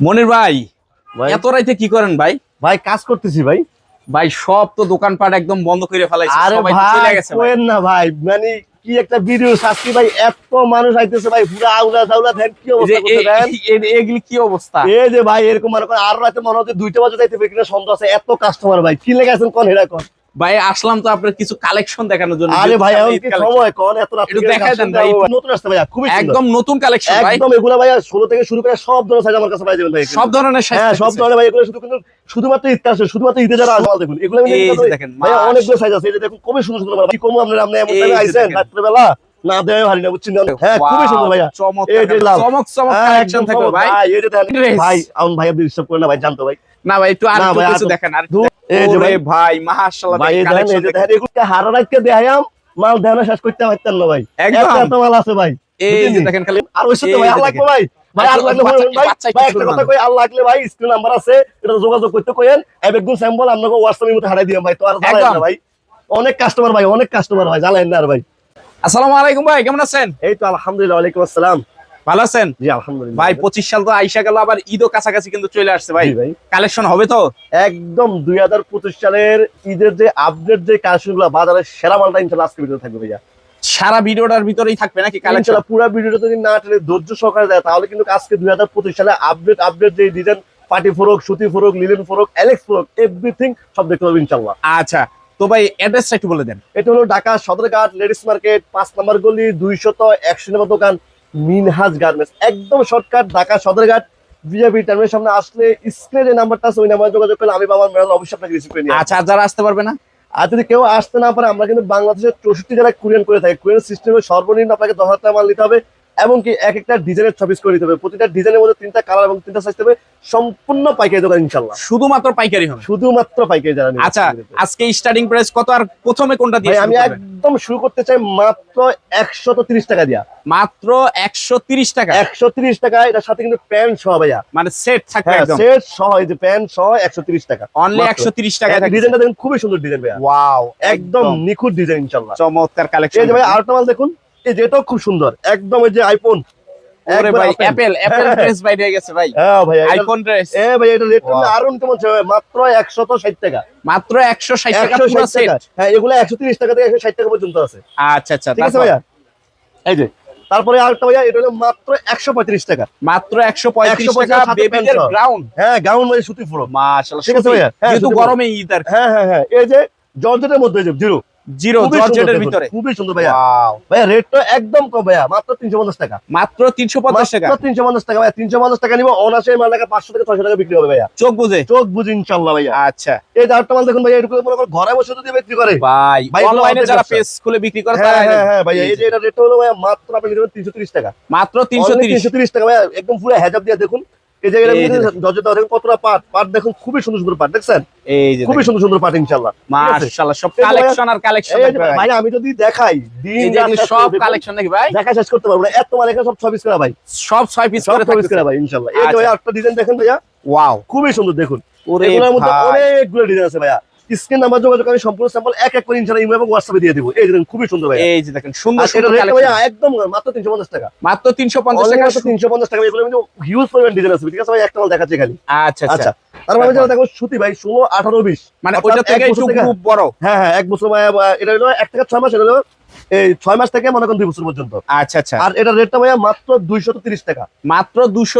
মনির ভাই ভাই। এত রাইতে কি করেন ভাই? ভাই কাজ করতেছি ভাই। ভাই সব তো দোকানপাট একদম বন্ধ করে ফেলাইছে সবাই চলে ভাই গেছে কোয়েন না ভাই মানে কি একটা ভিডিও শাস্তি ভাই এত মানুষ আইতেছে ভাই পুরো আউলা দাউলা দেন কি অবস্থা করতে এগুলি কি অবস্থা? এই যে ভাই এরকম মনে করেন আরও রাতে মনে হচ্ছে দুইটা বাজে যাইতে কিনা সন্দেহ আছে এত কাস্টমার ভাই কি লেগে আছেন কোন হেরা কোন? ভাই আসলাম তো আপনার কিছু কালেকশন দেখানোর জন্য আরে ভাই কি সময় কোন এত রাতে একটু দেখাই দেন ভাই। নতুন আসছে ভাই খুবই সুন্দর। একদম নতুন কালেকশন ভাই। একদম এগুলা ভাই ষোলো থেকে শুরু করে সব ধরনের সাইজ আমার কাছে পাই যাবেন ভাই সব ধরনের size হ্যাঁ সব ধরনের ভাই এগুলো শুধু কিন্তু শুধুমাত্র ঈদ আসছে শুধুমাত্র ঈদে যারা আসবে দেখুন এগুলো দেখেন, ভাই। অনেকগুলো সাইজ আছে এই যে দেখুন খুবই সুন্দর সুন্দর ভাই। কম আপনার আপনি এমন টাইমে আইছেন। রাত্রেবেলা না দেয় হারি না বুঝছেন হ্যাঁ খুবই সুন্দর ভাইয়া। চমৎকার এই যে লাভ। চমক চমক হ্যাঁ, কালেকশন থাকবে চমক। ভাই। এই যে ভাই আমার ভাই আপনি ডিস্টার্ব করেন না ভাই জানতো ভাই। না ভাই একটু আর না ভাই, কিছু দেখেন আর এই যে ভাই। ভাই মাশাআল্লাহ ভাই এই দেখেন এই কালেকশন দেখেন। এগুলো হারা রাতকে দেখাইয়াম মাল দেখানো শেষ করতে পারতেন না ভাই। এত এত মাল আছে ভাই এই যে দেখেন খালি আর ওই সাথে ভাই যে লাগবে ভাই? ভাই আল্লাহ লাগবে বাচ্চা- বলুন ভাই? ভাই একটা কথা কই লাগলে ভাই স্ক্রিন নাম্বার আছে এটা যোগাযোগ করতে কইেন একদম স্যাম্পল আপনাকে হোয়াটসঅ্যাপের মধ্যে হারাই দিলাম ভাই তো আর না ভাই। অনেক কাস্টমার ভাই অনেক কাস্টমার ভাই জ্বালায়েন না আর ভাই। আসসালামু আলাইকুম ভাই কেমন আছেন? এই তো আলহামদুলিল্লাহ ওয়ালাইকুম আসসালাম। ভালো আছেন? জি আলহামদুলিল্লাহ। ভাই পঁচিশ সাল তো আইসা গেল আবার ঈদও কাছাকাছি কিন্তু চলে আসছে ভাই। কালেকশন হবে তো? একদম দুই হাজার পঁচিশ সালের ঈদের যে আপডেট যে কালেকশনগুলো বাজারের সেরা মালটা ইনশাল্লাহ আজকে ভিডিও থাকবে ভাইয়া। সারা ভিডিওটার ভিতরেই থাকবে নাকি কালেকশন পুরো ভিডিওটা যদি না টেনে ধৈর্য সহকারে দেয় তাহলে কিন্তু আজকে দুই হাজার পঁচিশ সালে আপডেট আপডেট যে ডিজাইন পার্টি ফোরক সুতি ফোরক লিলেন ফোরক অ্যালেক্স ফোরক এভরিথিং সব দেখতে পাবো ইনশাল্লাহ। আচ্ছা তো ভাই অ্যাড্রেসটা একটু বলে দেন। এটা হলো ঢাকা সদরঘাট লেডিস মার্কেট পাঁচ নম্বর গলি দুইশত একশো নম্বর দোকান মিনহাজ গার্মেন্টস একদম শর্টকাট ঢাকা সদরঘাট বিজেপি টার্মের সামনে আসলে স্ক্রিনে যে নাম্বারটা আছে ওই নাম্বারে যোগাযোগ করলে আমি বাবার আমার মেয়েরা অবশ্যই আপনাকে রিসিভ করে নিই আচ্ছা আর যারা আসতে পারবে না? আর যদি কেউ আসতে না পারে আমরা কিন্তু বাংলাদেশের চৌষট্টি যারা কুরিয়ান করে থাকি। কুরিয়ান সিস্টেমের সর্বনিম্ন আপনাকে দশ হাজার টাকা মাল নিতে হবে। এবং কি এক একটা ডিজাইনের ছবিস করে নিতে হবে। প্রতিটা ডিজাইনের মধ্যে তিনটা কালার এবং তিনটা সাইজ হবে সম্পূর্ণ পাইকারি দোকান ইনশাল্লাহ শুধুমাত্র পাইকারি হবে? শুধুমাত্র পাইকারি যারা। আচ্ছা আজকে স্টার্টিং প্রাইস কত আর প্রথমে কোনটা দিয়ে আমি একদম শুরু করতে চাই মাত্র একশত তিরিশ টাকা দিয়া। মাত্র একশো তিরিশ টাকা? একশো তিরিশ টাকা এটার সাথে কিন্তু প্যান্ট সহ ভাইয়া। মানে সেট থাকবে হ্যাঁ একদম? সেট সহ এই যে প্যান্ট সহ একশো তিরিশ টাকা। অনলি মাত্র। একশো তিরিশ টাকা ডিজাইনটা দেখুন খুবই সুন্দর ডিজাইন ভাইয়া। ওয়াও একদম নিখুঁত ডিজাইন ইনশাল্লাহ চমৎকার কালেকশন এই যে ভাই আরেকটা মাল দেখুন। এই যে এটাও খুব সুন্দর। একদম এই যে আইফোন ভাই অ্যাপেল অ্যাপেল ড্রেস বাইরে গেছে ভাই। হ্যাঁ ভাই আইফোন ড্রেস এ ভাই এটা রেট Wow. আরও নিতে চায় মাত্র টাকা। মাত্র একশো ষাট টাকা পুরো সেট হ্যাঁ এগুলো টাকা থেকে টাকা পর্যন্ত আছে। আচ্ছা আচ্ছা ঠিক আছে ভাইয়া? এই যে তারপরে আরেকটা ভাইয়া এটা হলো মাত্র একশো পঁয়ত্রিশ টাকা। মাত্র একশো পঁয়ত্রিশ টাকা বেবিদের গ্রাউন্ড হ্যাঁ মানে সুতি ফুলো মাশাআল্লাহ ঠিক আছে ভাইয়া? হ্যাঁ, গরমে ঈদ আর হ্যাঁ হ্যাঁ হ্যাঁ এই যে জর্জেটের মধ্যে যে জিরো। জিরো জর্জেটের ভিতরে। খুবই সুন্দর ভাইয়া। ভাইয়া রেটটা একদম কম ভাইয়া মাত্র তিনশো পঞ্চাশ টাকা। মাত্র তিনশো পঞ্চাশ টাকা। মাত্র তিনশো পঞ্চাশ টাকা ভাইয়া তিনশো পঞ্চাশ টাকা নিবো অনাসে মাল টাকা পাঁচশো টাকা ছয়শো টাকা বিক্রি হবে ভাইয়া। চোখ বুঝে? চোখ বুঝি ইনশাল্লাহ ভাইয়া। আচ্ছা। এই আরেকটা মাল দেখুন ভাইয়া এটুকু মনে ঘরে বসে যদি বিক্রি করে। ভাই অনলাইনে যারা। পেজ খুলে বিক্রি করে হ্যাঁ তারা হ্যাঁ হ্যাঁ ভাইয়া এই যে এটা রেট হলো ভাইয়া মাত্র আপনি তিনশো তিরিশ টাকা। মাত্র তিনশো তিরিশ। টাকা ভাইয়া একদম পুরো হেজাব দিয়ে দেখুন। এই যে এই যে জর্জেট দেওয়া দেখুন কতটা পাট। পাট দেখুন খুবই সুন্দর সুন্দর পাট দেখছেন? এই যে খুবই সুন্দর সুন্দর পাট ইনশাল্লাহ মাশাআল্লাহ সব কালেকশন আর কালেকশন ভাই। আমি যদি দেখাই দিন সব দেখুন, কালেকশন নাকি ভাই। দেখা শেষ করতে পারব না। এত মাল এখানে সব করা ভাই। সব ছয় পিস করে ভাই এই যে আচ্ছা। ভাইয়া একটা ডিজাইন দেখেন ভাইয়া। ওয়াও খুবই সুন্দর দেখুন। ওরে এগুলোর মধ্যে অনেকগুলো ডিজাইন আছে ভাইয়া। স্ক্রিন নাম্বার যোগাযোগ আমি সম্পূর্ণ স্যাম্পল এক এক করে ইনশাল্লাহ ইমো এবং হোয়াটসঅ্যাপে দিয়ে দেবো। এই দেখুন খুবই সুন্দর ভাই এই যে দেখেন সুন্দর সুন্দর কালেকশন একদম মাত্র তিনশো পঞ্চাশ টাকা। মাত্র তিনশো পঞ্চাশ টাকা। তিনশো পঞ্চাশ টাকা। এগুলো কিন্তু হিউজ পরিমাণ ডিজাইন আছে ঠিক আছে ভাই একটা মাল দেখাচ্ছি খালি আচ্ছা আচ্ছা। আচ্ছা। তারপর যেটা দেখো সুতি ভাই ষোলো আঠারো বিশ। মানে ওইটা থেকে বড়। হ্যাঁ হ্যাঁ এক বছর এটা হলো এক থেকে ছয় মাস এটা হলো এই ছয় মাস থেকে মনে করেন দুই বছর পর্যন্ত। আচ্ছা আচ্ছা। আর এটা রেটটা ভাইয়া মাত্র দুইশত তিরিশ টাকা। মাত্র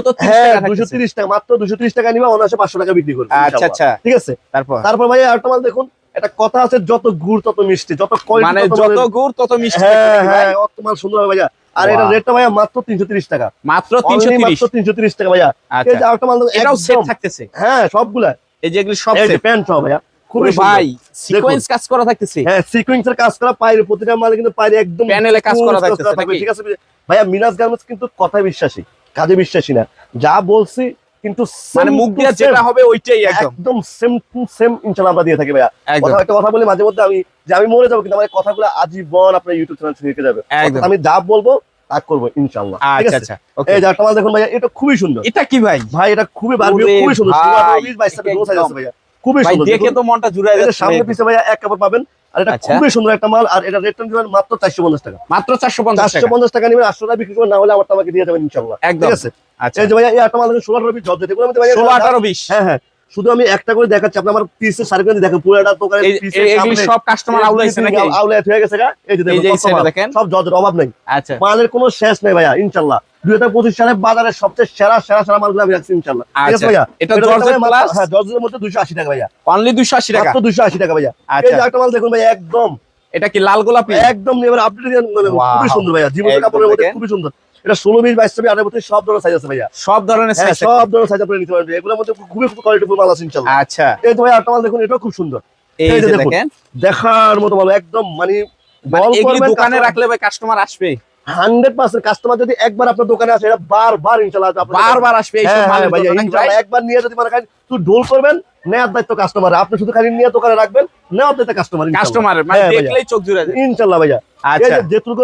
তো হ্যাঁ দুইশো তিরিশ টাকা মাত্র দুইশো তিরিশ টাকা নিবে অনায়াসে পাঁচশো টাকা বিক্রি করবে আচ্ছা আচ্ছা। ঠিক আছে? তারপর? তারপর ভাইয়া আরেকটা মাল দেখুন একটা কথা আছে যত গুড় তত মিষ্টি যত মানে যত মানে- গুড় তত মিষ্টি হ্যাঁ? হ্যাঁ অত সুন্দর ভাইয়া। আর এটা রেটটা ভাইয়া মাত্র তিনশো তিরিশ টাকা। মাত্র তিনশো Only তিরিশ। মাত্র তিনশো তিরিশ টাকা ভাইয়া। এই আচ্ছা। যে আরেকটা মাল এটাও সেট থাকতেছে। হ্যাঁ সবগুলা। এই যে এগুলি সব সেট প্যান্ট সহ ভাইয়া। খুবই ভাই সিকোয়েন্স কাজ করা থাকতেছে। হ্যাঁ সিকুয়েন্সের কাজ করা প্রতিটা মালে কিন্তু একদম প্যানেলে কাজ করা থাকতেছে ঠিক আছে? ভাইয়া মিনাস গার্মেন্টস কিন্তু কথায় বিশ্বাসী কাজে বিশ্বাসী না। যা বলছি কিন্তু মানে মুখ দিয়ে যেটা হবে ওইটাই একদম। একদম সেম টু সেম ইনশাআল্লাহ আমরা দিয়ে থাকি ভাইয়া। কথা একটা কথা বলি মাঝে মধ্যে আমি যে আমি মরে যাব কিন্তু আমার কথাগুলো আজীবন আপনার ইউটিউব চ্যানেল থেকে যাবে। আমি যা বলব তা করব ইনশাআল্লাহ আচ্ছা আচ্ছা এই মাল দেখুন এটা খুবই সুন্দর। এটা কি ভাই? ভাই এটা খুবই বারবি খুবই সুন্দর। 22 22 সাইজ আছে ভাইয়া। খুবই সুন্দর। দেখে তো মনটা যাচ্ছে সামনে পিছে এক কাপড় পাবেন আর এটা আচ্ছা। খুবই সুন্দর একটা মাল আর এটা রেটটা দিবেন মাত্র চারশো পঞ্চাশ টাকা। মাত্র চারশো পঞ্চাশ চারশো টাকা পঞ্চাশ টাকা নিবেন আটশো টাকা বিক্রি করবেন না হলে আমার আমাকে দিয়ে যাবেন ইনশাল্লাহ। ঠিক আছে? আচ্ছা। এই যে ভাইয়া এই একটা মাল দেখুন ষোলো আঠারো পিস জর্জেট এগুলো মধ্যে ভাইয়া 16 18 20 হ্যাঁ হ্যাঁ। শুধু আমি একটা করে দেখাচ্ছি আপনি আমার পিসের সার্ভিস দেখেন পুরোটা এই এই- এগুলি সব কাস্টমার আউলাইছে নাকি? আউলাইট হয়ে গেছে গা। এই যে এই এই দেখুন। সব জর্জেট অভাব নেই। আচ্ছা। মালের কোনো শেষ নেই ভাইয়া হাজার পঁচিশ সালে বাজারে সবচেয়ে সেরা সেরা সেরা মালগুলো আমি রাখছি ইনশাল্লাহ ঠিক আছে আচ্ছা। ভাইয়া? এটা হ্যাঁ মধ্যে দুশো আশি টাকা ভাইয়া। অনলি 280 টাকা? মাত্র দুশো আশি টাকা ভাইয়া। এই আচ্ছা যে একটা মাল দেখুন ভাইয়া একদম। এটা কি লাল গোলাপি? একদম এবার আপডেট. খুবই সুন্দর ভাইয়া। জীবন একদম কাপড়ের মধ্যে। খুবই সুন্দর। এটা ষোলো বিশ বাইশ ছবি আঠারো বত্রিশ সব ধরনের সাইজ আছে ভাইয়া। সব ধরনের হ্যাঁ সাইজ সব ধরনের সাইজ আপনি নিতে পারবেন। এগুলোর মধ্যে খুবই কোয়ালিটিফুল মাল আছে ইনশাল্লাহ। আচ্ছা। এই তো ভাই মাল দেখুন এটাও খুব সুন্দর। এই এই যে যে দেখেন দেখার মতো ভালো একদম মানে মানে দোকানে রাখলে ভাই কাস্টমার আসবে হান্ড্রেড পার্সেন্ট কাস্টমার যদি একবার আপনার দোকানে আসে এটা বারবার ইনশাল্লাহ আপনার বারবার আসবে হ্যাঁ, হ্যাঁ। একবার নিয়ে যদি মানে তুই ঢোল করবেন নেওয়ার দায়িত্ব কাস্টমার আপনি শুধু খালি নিয়ে দোকানে রাখবেন নেওয়ার দায়িত্ব কাস্টমার কাস্টমার মানে হ্যাঁ, ভাইয়া। দেখলেই চোখ জুড়ে যায়। ভাইয়া। আচ্ছা।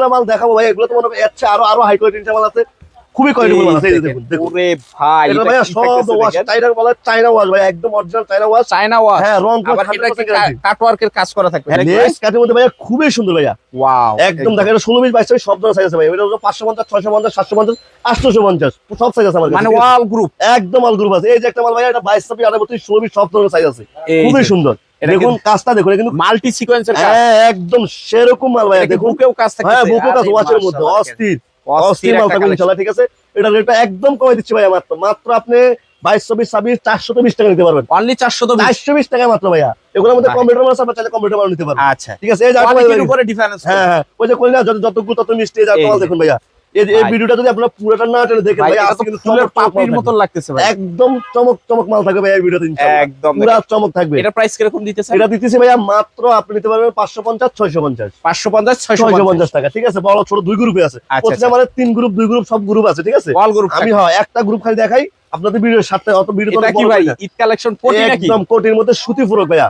মাল দেখাবো ভাই এগুলো তো মনে হচ্ছে আরও আরও হাই কোয়ালিটি মাল আছে। খুবই কোয়ালিটি মাল আছে দেখুন ওরে ভাই এটা ভাইয়া সব ওয়াশ চাইনা বলা চাইনা ওয়াশ ভাই একদম original China wash China wash হ্যাঁ রং আবার এটা কি কাটওয়ার্কের কাজ করা থাকবে? নেক্সট কাটের মধ্যে ভাইয়া খুবই সুন্দর ভাইয়া। ওয়াও একদম দেখেন এটা ষোলো বিশ বাইশ ছবি সব ধরনের সাইজ আছে ভাই এটা হলো পাঁচশো পঞ্চাশ ছয়শো পঞ্চাশ সাতশো পঞ্চাশ আটশোশো পঞ্চাশ সব সাইজ আছে আমার কাছে, মানে ওয়াল গ্রুপ একদম অল গ্রুপ আছে। এই যে একটা মাল ভাইয়া এটা বাইশ ছবি আঠারো বত্রিশ ষোলো বিশ সব ধরনের সাইজ আছে। খুবই সুন্দর। দেখুন কাজটা দেখুন কিন্তু মাল্টি সিকোয়েন্সের কাজ। হ্যাঁ, একদম সেরকম মাল ভাইয়া। এটা দেখুন। বুকেও কাজ থাকবে হ্যাঁ বুকো কাজ ওয়াচের মধ্যে অস্থির। অস্থির মাল থাকবে ইনশাল্লাহ ঠিক আছে? এটা রেটটা একদম কমে দিচ্ছি ভাইয়া মাত্র। মাত্র আপনি ছাব্বিশ চারশো তো বিশ টাকা নিতে পারবেন। অনলি 400 তো চারশো বিশ টাকা মাত্র ভাইয়া। এগুলোর মধ্যে। কম্পিউটার মাল আপনার চাইলে কম্পিউটার মাল নিতে পারবেন। আচ্ছা। ঠিক আছে? এই যে একটা মাল কোয়ালিটির ভাই- উপরে ডিফারেন্স হ্যাঁ হ্যাঁ। ওই যে যত তত মিষ্টি যে। দেখুন ভাইয়া। এই যে এই ভাই। ভিডিওটা যদি আপনারা পুরোটা না টেনে দেখেন ভাই ভাই আজকে কিন্তু চমক চমক পাপড়ির মতো লাগতেছে ভাই। একদম চমক চমক মাল থাকবে ভাই এই ভিডিওতে ইনশাআল্লাহ। একদম পুরা চমক থাকবে। এটা প্রাইস কীরকম দিতেছেন? এটা দিতেছি ভাইয়া মাত্র আপনি নিতে পারবেন পাঁচশো পঞ্চাশ ছয়শো পঞ্চাশ। 550 ছয়শো 650 পঞ্চাশ টাকা ঠিক আছে? বড় ছোট দুই গ্রুপে আছে। আচ্ছা, প্রত্যেকটা মানে তিন গ্রুপ দুই গ্রুপ সব গ্রুপ আছে ঠিক আছে? অল গ্রুপ আমি হয় একটা গ্রুপ খালি দেখাই। আপনাদের ভিডিওর সাথে অত ভিডিও তো ভাই? ঈদ কালেকশন নাকি? একদম কোটির মধ্যে সুতি ফুরক ভাইয়া।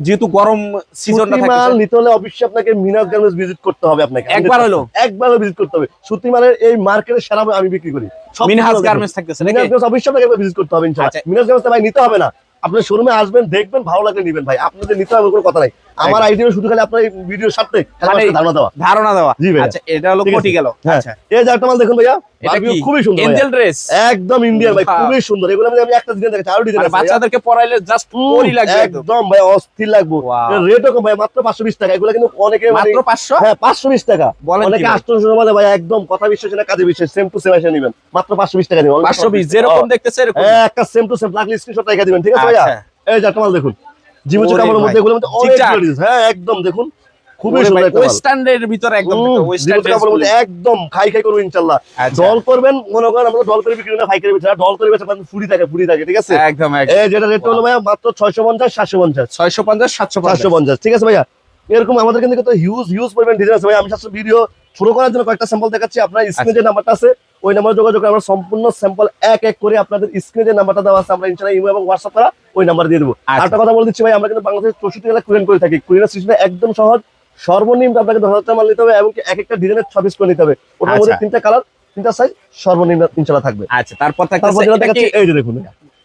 যেহেতু গরম সিজনটা মাল থাকে নিতে হলে অবশ্যই আপনাকে মিনাস গার্মেন্টস ভিজিট করতে হবে আপনাকে একবার হলো? একবারও ভিজিট করতে হবে। সুতি মালের এই মার্কেটে সেরা আমি বিক্রি করি। গার্মেন্টস থাকতেছে গার্মেন্টস অবশ্যই আপনাকে ভিজিট করতে হবে ইনশাআল্লাহ। আচ্ছা। গার্মেন্টস ভাই নিতে হবে না। আপনার শোরুমে আসবেন দেখবেন ভালো লাগলে নিবেন ভাই। আপনাদের নিতে হবে কোনো কথা নাই। আমার আইডিয়া শুধু খালি আপনার ভিডিওর সাথে মানে- ধারণা দেওয়া। ধারণা দেওয়া। জি ভাইয়া। আচ্ছা এটা হলো। পটি গেল। হ্যাঁ। আচ্ছা। এই যে একটা মাল দেখুন ভাইয়া খুবই সুন্দর এঞ্জেল ড্রেস একদম ইন্ডিয়ান ভাই খুবই সুন্দর। এগুলো আমি একটা ডিজাইন দেখাচ্ছি আরও ডিজাইন মানে। বাচ্চাদেরকে পরাইলে জাস্ট পরি লাগবে একদম। ভাই অস্থির লাগবো. রেটও কম ভাই মাত্র পাঁচশো বিশ টাকা। এগুলো কিন্তু অনেকে মানে মাত্র 500 হ্যাঁ পাঁচশো বিশ টাকা। বলেন অনেকে ভাই? আটশো মানে ভাই একদম কথা বিশ্বাস না কাজে বিশ্বাস সেম টু সেম এসে নিবেন। মাত্র পাঁচশো বিশ টাকা দিবেন। 520 যেরকম দেখতেছে এরকম। হ্যাঁ, একটা সেম টু সেম লাগলে স্ক্রিনশট রেখে দিবেন ঠিক আছে ভাইয়া আচ্ছা। এই যে একটা দেখুন। জিমুচু ওরে মধ্যে এগুলোর মধ্যে অনেক varieties, হ্যাঁ একদম দেখুন খুবই সুন্দর ভাই, একটা ভিতরে একদম একদম খাই খাই করব ইনশাল্লাহ। আচ্ছা। ডল করবেন মনে করেন আমরা ডল করে বিক্রি না খাই করে ডল করে বেচে ফুরি থাকে ফুরি থাকে ঠিক আছে? একদম একদম। এই যেটা রেট হলো ভাইয়া মাত্র ছয়শো পঞ্চাশ সাতশো পঞ্চাশ। 650 চারশো 750 পঞ্চাশ। ঠিক আছে ভাইয়া? এরকম আমাদের কিন্তু হিউজ হিউজ পরিমাণ ডিজাইন আছে ভাই আমি সাথে ভিডিও শুরু করার জন্য কয়েকটা স্যাম্পল দেখাচ্ছি। আপনার স্ক্রিনে যে নাম্বারটা আছে ওই নাম্বারে যোগাযোগ করে আমরা সম্পূর্ণ স্যাম্পল এক এক করে আপনাদের স্ক্রিনে যে নাম্বারটা দেওয়া আছে আমরা ইনশাআল্লাহ ইমো এবং হোয়াটসঅ্যাপ করা ওই নাম্বার দিয়ে দেবো। আচ্ছা। আরেকটা কথা বলে দিচ্ছি ভাই আমরা কিন্তু বাংলাদেশের চৌষট্টি জেলা কুরিয়ান করে থাকি। কুরিয়ান সিস্টেমে একদম সহজ সর্বনিম্ন আপনাকে দশ হাজার মাল নিতে হবে এবং এক একটা ডিজাইনের ছ পিস করে নিতে হবে। ওটার মধ্যে আচ্ছা। তিনটা কালার তিনটা সাইজ সর্বনিম্ন ইনশাআল্লাহ থাকবে। আচ্ছা তারপর দেখাচ্ছি এই যে দেখুন।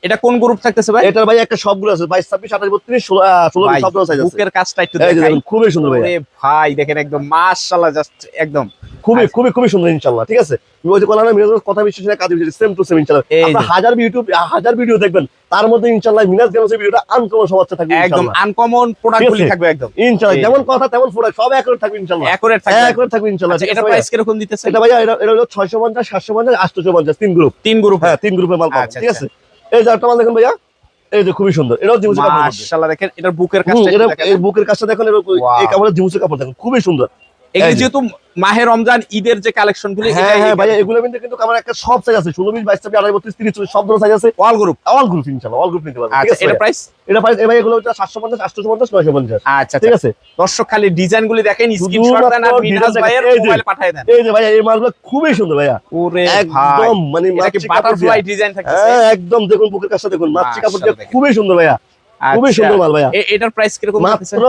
এটা কোন গ্রুপ থাকতেছে ভাই? এটার ভাই একটা সবগুলো আছে। বাইশ ছাব্বিশ আঠাশ বত্রিশ ষোলো আহ, ষোলো ভাই, সাইজ আছে। বুকের কাজটা একটু দেখাই। খুবই সুন্দর ভাই ওরে ভাই দেখেন একদম মাশাআল্লাহ জাস্ট একদম। খুবই আচ্ছা। খুবই খুবই সুন্দর ইনশাল্লাহ ঠিক আছে? ওই যে বললাম মিরাজ কথা বিশ্বাস না কাজ বিশ্বাস সেম টু সেম ইনশাল্লাহ এই আপনার। হাজার ইউটিউব হাজার ভিডিও দেখবেন তার মধ্যে ইনশাল্লাহ মিনাজ গেমসের ভিডিওটা আনকমন সবার থাকবে একদম আনকমন প্রোডাক্ট গুলি ঠিক আছে। থাকবে একদম। ইনশাল্লাহ এই যেমন কথা তেমন প্রোডাক্ট সব একরে থাকবে ইনশাল্লাহ অ্যাকুরেট থাকবে। একরে থাকবে ইনশাল্লাহ আচ্ছা এটা প্রাইস কীরকম দিতেছে এটা ভাইয়া এটা হলো ছয়শো পঞ্চাশ সাতশো পঞ্চাশ আটশো পঞ্চাশ তিন গ্রুপ তিন গ্রুপ হ্যাঁ তিন গ্রুপের মাল পাবেন আচ্ছা, ঠিক আছে? এই যে একটা মাল দেখুন ভাইয়া। এই যে খুবই সুন্দর। এটাও জিমুসের কাপড় মাশাআল্লাহ দেখেন এটার বুকের কাছে কাজটা দেখেন। এই বুকের কাজটা দেখেন এই কাপড়ের জিমুসের কাপড় দেখেন খুবই সুন্দর। এগুলি এই যেহেতু মাহে রমজান ঈদের যে কালেকশন গুলি হ্যাঁ হ্যাঁ ভাইয়া এগুলো কিন্তু আমার একটা সব সাইজ আছে ষোলো বিশ বাইশ ছাব্বিশ আড়াই বত্রিশ তিরিশ চল্লিশ সব ধরনের সাইজ আছে। অল গ্রুপ অল গ্রুপ ইনশাল্লাহ অল গ্রুপ নিতে পারবেন আচ্ছা আছে? এটা প্রাইস এটা প্রাইস ভাই এগুলো হচ্ছে সাতশো পঞ্চাশ আটশো পঞ্চাশ নয়শো পঞ্চাশ। আচ্ছা ঠিক আচ্ছা আছে? দর্শক খালি ডিজাইন গুলি দেখেন স্ক্রিনশট দেন আর শুধুমাত্র ভাইয়ের এই যে। মোবাইলে পাঠিয়ে দেন। এই যে ভাইয়া এই মালগুলো খুবই সুন্দর ভাইয়া। ওরে একদম মানে মাছি বাটারফ্লাই ডিজাইন হ্যাঁ একদম দেখুন বুকের কাজটা দেখুন মাছি খুবই সুন্দর ভাইয়া। খুবই আচ্ছা। সুন্দর মাল ভাইয়া। এটার প্রাইস কীরকম মাত্র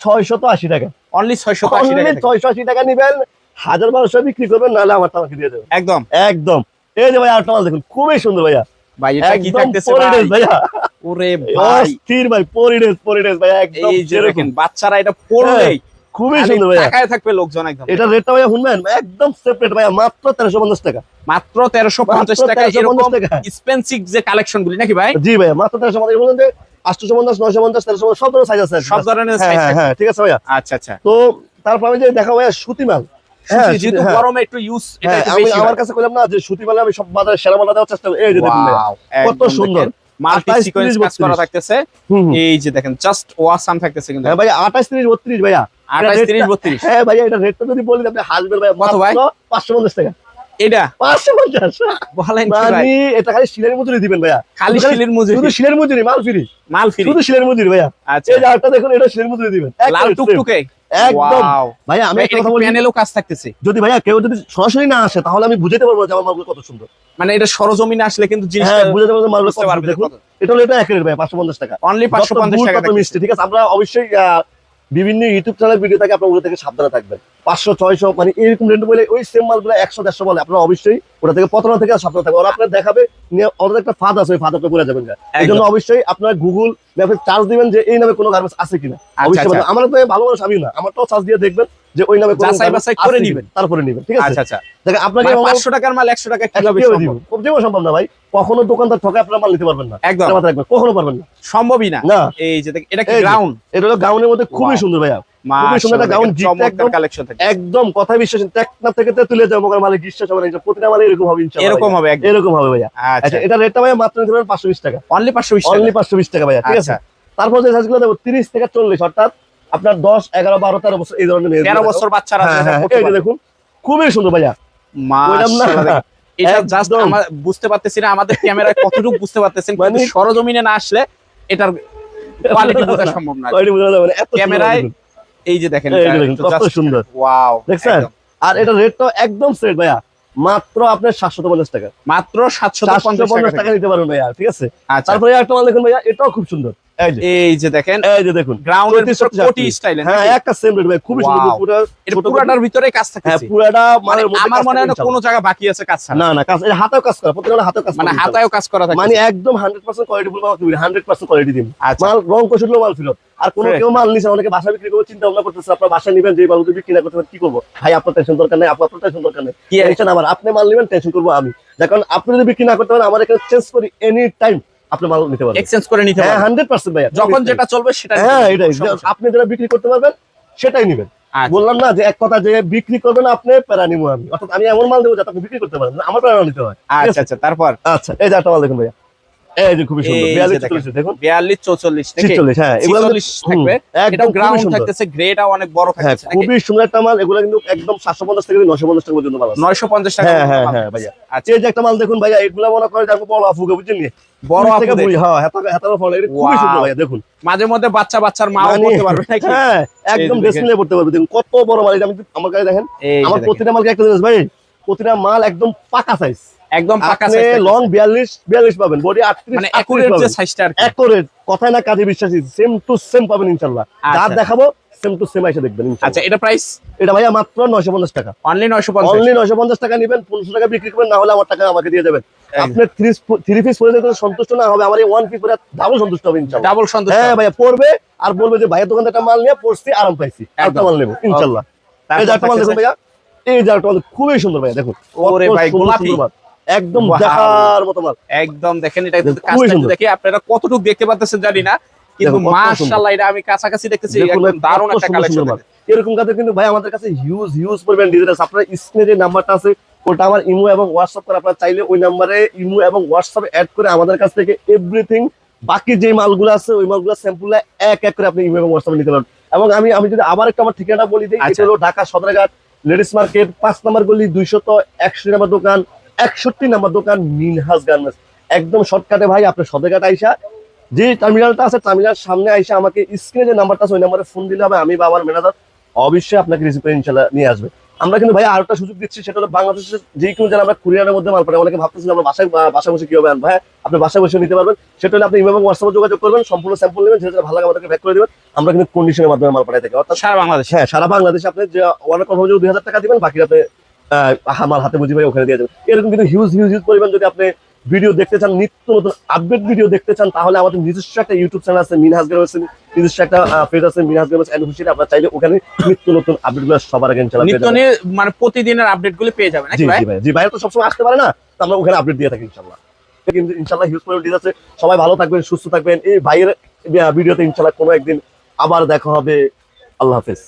ছয়শত আশি টাকা। অনলি 680 টাকা থেকে। ছয়শো আশি টাকা নিবেন হাজার বারোশো বিক্রি করবেন নাহলে আমার আমাকে দিয়ে দেবেন। একদম। একদম। এই যে ভাই আরেকটা মাল দেখুন খুবই সুন্দর ভাইয়া। ভাই এটা কি থাকতেছে ভাই? ভাইয়া। ওরে ভাই। অস্থির ভাই পরিডেস পরিডেস ভাই একদম এই যে দেখেন বাচ্চারা এটা পড়লেই খুবই সুন্দর ভাইয়া। থাকবে লোকজন একদম। এটা রেটটা ভাইয়া শুনবেন একদম সেপারেট ভাইয়া মাত্র তেরোশো পঞ্চাশ টাকা। মাত্র তেরোশো পঞ্চাশ মাত্র টাকা এরকম এক্সপেন্সিভ যে কালেকশন গুলি নাকি ভাই? জি ভাইয়া মাত্র তেরোশো পঞ্চাশ বলুন যে আটশো পঞ্চাশ নয়শো পঞ্চাশ তেরোশো সব ধরনের সাইজ আছে সব ধরনের হ্যাঁ হ্যাঁ হ্যাঁ ঠিক আছে ভাইয়া। আচ্ছা আচ্ছা। তো তারপর আমি যে দেখা ভাইয়া সুতি মাল। গরমে একটু ইউজ আমি আমার কাছে কইলাম না যে সুতি মালে আমি সব বাজারে সেরা মালটা দেওয়ার চেষ্টা এই যে দেখুন ভাইয়া। Wow, কত সুন্দর। মাল্টি সিকোয়েন্স কাজ করা থাকতেছে। এই যে দেখেন জাস্ট ওয়াসাম থাকতেছে কিন্তু। হ্যাঁ ভাইয়া আঠাশ তিরিশ বত্রিশ ভাইয়া। আঠাশ এটা তিরিশ রেটটা- বত্রিশ। হ্যাঁ ভাইয়া এটা রেটটা যদি বলি আপনি হাসবেন ভাইয়া ভাই? মাত্র পাঁচশো পঞ্চাশ টাকা। এটা? বলেন মানে এটা খালি শিলের মজুরি দিবেন ভাইয়া। খালি শিলের মজুরি। শুধু শিলের মজুরি মাল ফ্রি। মাল ফ্রি। শুধু শিলের মজুরি ভাইয়া। আচ্ছা। এই দেখুন এটা শিলের মজুরি দিবেন। লাল টুকটুকে? একদম। ভাইয়া আমি একটা কথা বলি। প্যানেলও কাজ থাকতেছে। যদি ভাইয়া কেউ যদি সরাসরি না আসে তাহলে আমি বুঝতে পারব যে আমার মালগুলো কত সুন্দর। মানে এটা সরজমিনে আসলে কিন্তু জিনিসটা হ্যাঁ বুঝতে পারব মালগুলো কত পারবে সুন্দর। দেখুন এটা হলো এটা এক রেট ভাই টাকা। অনলি পাঁচশো যত পঞ্চাশ গুড় টাকা তত মিষ্টি ঠিক আছে? আমরা অবশ্যই বিভিন্ন ইউটিউব চ্যানেল ভিডিও থাকে আপনার ওগুলো থেকে সাবধানে থাকবেন। পাঁচশো ছয়শো মানে এরকম রেট বলে ওই সেম মালগুলো একশো দেড়শো বলে। আপনারা অবশ্যই ওটা থেকে প্রথম থেকে সাবধানে থাকবেন। ওরা আপনার দেখাবে ওদের একটা ফাঁদ আছে ওই ফাঁদ আপনি করে যাবেন এই জন্য অবশ্যই আপনার গুগল ম্যাপে চার্জ দিবেন যে এই নামে কোনো গার্মেন্টস আছে কিনা। অবশ্যই আচ্ছা। আমার তো ভালো মানুষ আমি না। আমারটাও চার্জ দিয়ে দেখবেন যে ওই নামে যাচাই বাছাই করে নিবেন। তারপরে নিবেন ঠিক আছে? আচ্ছা আচ্ছা। দেখেন আপনাকে মানে আমার- পাঁচশো টাকার মাল একশো টাকা কীভাবে কীভাবে সম্ভব? দিব? সম্ভব না ভাই। কখনো দোকানদার ঠকে আপনার মাল নিতে পারবেন না। একদম। এটা মাথায় রাখবেন কখনো পারবেন না। সম্ভবই না। না। এই যে এটা কি গ্রাউন্ড এটা হলো মধ্যে খুবই সুন্দর ভাইয়া। খুবই সুন্দর একটা gown, জিপটা একদম- কালেকশন থাকে একদম কথা বিশ্বাস টেকনা থেকে তুলে যাব মালিক বিশ্বাস হবে প্রতিটা মালে এরকম হবে এরকম হবে এরকম হবে ভাইয়া। আচ্ছা। আচ্ছা এটা রেটটা ভাইয়া মাত্র নিতে পাঁচশো বিশ টাকা। অনলি পাঁচশো বিশ অনলি পাঁচশো বিশ টাকা ভাইয়া ঠিক আছে? আচ্ছা। তারপর যে সাইজগুলো দেবো তিরিশ থেকে চল্লিশ অর্থাৎ আপনার দশ এগারো বারো তেরো বছর এই ধরনের তেরো বছর বাচ্চারা হ্যাঁ হ্যাঁ। দেখুন খুবই সুন্দর ভাইয়া। এটা জাস্ট বুঝতে পারতেছি না আমাদের ক্যামেরায় কতটুকু বুঝতে পারতেছেন মানে- সরজমিনে না আসলে এটার কোয়ালিটি বোঝা সম্ভব না। ক্যামেরায়। এই যে দেখেন কত সুন্দর। ওয়াও দেখছেন? আর এটা রেট রেটটা একদম সেট ভাইয়া মাত্র আপনার সাতশো পঞ্চাশ টাকা। মাত্র সাতশো পঞ্চাশ টাকা নিতে পারবেন ভাইয়া ঠিক আছে? আচ্ছা। তারপরে একটা মাল দেখুন ভাইয়া এটাও খুব সুন্দর। এই যে। দেখেন এই যে দেখুন গ্রাউন্ডের পঁচিশ, কোটি স্টাইলে হ্যাঁ একটা সেম রেট ভাই খুবই সুন্দর পুরো এটা পুরাটার ভিতরে কাজ হ্যাঁ পুরাটা মানে আমার মনে হয় না কোনো জায়গা বাকি আছে কাজ না না কাজ এটা হাতেও কাজ করা প্রত্যেকটা হাতেও কাজ মানে কাজ করা থাকে মানে একদম হান্ড্রেড পার্সেন্ট কোয়ালিটি ফুল মাল হান্ড্রেড পার্সেন্ট কোয়ালিটি দিন আচ্ছা। মাল রং কষুলো মাল ফিরত। আর কোনো কেউ মাল নিছে অনেকে বাসা বিক্রি করবে চিন্তা ভাবনা করতেছে আপনার বাসা নিবেন যে মাল যদি বিক্রি না করতে কি করব? ভাই আপনার টেনশন দরকার নেই আপনার টেনশন দরকার নেই। টেনশন আমার আপনি মাল নেবেন টেনশন করব আমি। যার কারণ আপনি যদি বিক্রি না করতে পারেন আমার এখানে চেঞ্জ করি এনি টাইম আপনি মাল নিতে পারবেন। এক্সচেঞ্জ করে নিতে হ্যাঁ পারবেন। হান্ড্রেড পার্সেন্ট ভাইয়া যখন যেটা চলবে সেটা হ্যাঁ এটাই। আপনি যেটা বিক্রি করতে পারবেন সেটাই নেবেন। আচ্ছা। বললাম না যে এক কথা যে বিক্রি করবেন আপনি প্যারা নিবো আমি। অর্থাৎ আমি এমন মাল দেবো যাতে আপনি বিক্রি করতে পারেন আমার প্যারা নিতে হয়। আচ্ছা আচ্ছা তারপর? আচ্ছা এই যে একটা মাল দেখুন ভাইয়া। এই যে খুবই সুন্দর এই যে বিয়াল্লিশ দেখেন। চল্লিশ দেখুন। বিয়াল্লিশ চৌচল্লিশ থেকে ছিচল্লিশ হ্যাঁ এগুলো থাকবে। এটা গ্রাউন্ড থাকতেছে গ্রেটাও অনেক বড় হ্যাঁ থাকতেছে খুবই সুন্দর একটা মাল এগুলো কিন্তু একদম সাতশো পঞ্চাশ থেকে নশো পঞ্চাশ টাকা পর্যন্ত মাল আছে। নয়শো পঞ্চাশ টাকা হ্যাঁ, হ্যাঁ, হ্যাঁ, ভাইয়া। আচ্ছা এই যে একটা মাল দেখুন ভাইয়া এগুলো মনে করে যে আমি বড় আফুকে বুঝছেন? বড় আপুদের। হ্যাঁ হেতার হেতার ফল এটা খুবই সুন্দর ভাইয়া দেখুন। মাঝে মধ্যে বাচ্চা বাচ্চার মাও মানে- করতে পারবে হ্যাঁ একদম পারবে দেখুন কত বড় মাল এটা আমি আমার কাছে দেখেন আমার প্রতিটা মালকে একটা জিনিস ভাই প্রতিটা মাল একদম পাকা সাইজ একদম পাকা লং বিয়াল্লিশ বিয়াল্লিশ পাবেন বডি আটত্রিশ মানে একুরেট যে সাইজটা আর একুরেট কথায় না কাজে বিশ্বাসী সেম টু সেম পাবেন ইনশাল্লাহ। যা আচ্ছা। দেখাবো সেম টু সেম এসে দেখবেন আচ্ছা এটা প্রাইস এটা ভাইয়া মাত্র নয়শো পঞ্চাশ টাকা। অনলি নয়শো পঞ্চাশ। অনলি নয়শো পঞ্চাশ টাকা নেবেন পনেরোশো টাকা বিক্রি করবেন না হলে আমার টাকা আমাকে দিয়ে দেবেন। থ্রি থ্রি পিস পরে সন্তুষ্ট না হবে আমার এই ওয়ান পিস পরে ডাবল সন্তুষ্ট হবে ইনশাল্লাহ ডাবল সন্তুষ্ট হ্যাঁ ভাইয়া পড়বে আর বলবে যে দোকান থেকে একটা মাল নিয়ে পড়ছি আরাম পাইছি। একটা মাল নেব ইনশাল্লাহ এই একটা মাল দেখুন ভাইয়া এই মাল খুবই সুন্দর ভাইয়া দেখুন। ওরে ভাই, গোলাপি। একদম দেখার মতো মাল। একদম দেখেন এটা কাজটা সুন্দর। দেখে আপনারা কতটুকু দেখতে পাচ্ছেন জানি না কিন্তু মাশাআল্লাহ এটা আমি কাছাকাছি দেখতেছি একদম দারুণ একটা কালেকশন। এরকম কাজে কিন্তু ভাই আমাদের কাছে হিউজ হিউজ পরিমাণ ডিজাইন আছে। আপনার স্ক্রিনে যে নাম্বারটা আছে ওটা আমার ইমো এবং হোয়াটসঅ্যাপ করে আপনারা চাইলে ওই নাম্বারে ইমো এবং হোয়াটসঅ্যাপে অ্যাড করে আমাদের কাছ থেকে এভরিথিং বাকি যে মালগুলো আছে ওই মালগুলো স্যাম্পল এক এক করে আপনি ইমো এবং হোয়াটসঅ্যাপে নিতে পারবেন। এবং আমি আমি যদি আবার একটা আমার ঠিকানা বলি দিই এটা আচ্ছা। হলো ঢাকা সদরঘাট লেডিস মার্কেট পাঁচ নাম্বার গলি দুইশত একষট্টি নাম্বার দোকান একষট্টি নাম্বার দোকান মিনহাজ গার্মেন্টস একদম শর্টকাটে ভাই আপনি সদরঘাট আইসা যে টার্মিনালটা আছে টার্মিনাল সামনে আইসা আমাকে স্ক্রিনে যে নাম্বারটা আছে ওই নাম্বারে ফোন দিলে হবে আমি বা আমার ম্যানেজার অবশ্যই আপনাকে রিসিভ করে ইনশাল্লাহ নিয়ে আসবে। আমরা কিন্তু ভাই আরেকটা সুযোগ দিচ্ছি সেটা হলো বাংলাদেশের যে কোনো জায়গায় আমরা কুরিয়ারের মধ্যে মাল পাঠাই অনেকে ভাবতেছেন আমরা বাসায় বাসায় বসে কীভাবে আনব হ্যাঁ আপনি বাসায় বসে নিতে পারবেন। সেটা হলে আপনি ইমেল হোয়াটসঅ্যাপে যোগাযোগ করবেন সম্পূর্ণ স্যাম্পল নেবেন যেটা ভালো লাগে আমাদেরকে ব্যাক করে দেবেন। আমরা কিন্তু কন্ডিশনের মাধ্যমে মাল পাঠাই থাকি। অর্থাৎ সারা বাংলাদেশ। হ্যাঁ সারা বাংলাদেশে আপনি যে অনেক কথা দুই হাজার টাকা দিবেন বাকি আপনি আমার হাতে বুঝি ভাই ওখানে দিয়ে যাবেন এরকম কিন্তু হিউজ হিউজ হিউজ পরিমাণ যদি আপনি ভিডিও দেখতে চান নিত্য নতুন আপডেট ভিডিও দেখতে চান তাহলে আমাদের নিজস্ব একটা ইউটিউব চ্যানেল আছে মিনহাজ গ্রামের নিজস্ব একটা পেজ আছে মিনহাজ গ্রামের এন্ড হুসেন আপনারা চাইলে ওখানে নিত্য নতুন আপডেটগুলো সবার আগে ইনশাআল্লাহ নিত্য। মানে প্রতিদিনের আপডেটগুলো পেয়ে যাবেন জি ভাই? জি ভাই তো সবসময় আসতে পারে না তো আমরা ওখানে আপডেট দিয়ে থাকি ইনশাল্লাহ কিন্তু ইনশাল্লাহ হিউজ পরিমাণ আছে? সবাই ভালো থাকবেন সুস্থ থাকবেন এই ভাইয়ের ভিডিওতে ইনশাল্লাহ কোনো একদিন আবার দেখা হবে। আল্লাহ হাফেজ।